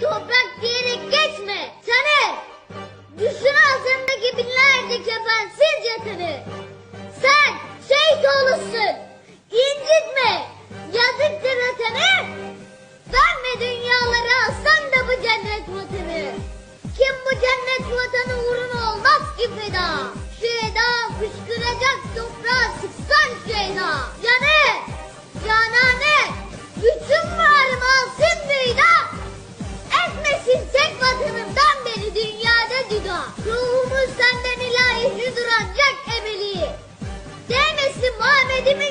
toprak diyerek geçme. Sana düşün altındaki binlerce kefensiz yatını. Sen şehit olursun. İncitme. Yazıktır vatanı. Verme dünyalara alsan da bu cennet vatanı. Kim bu cennet vatanı 你们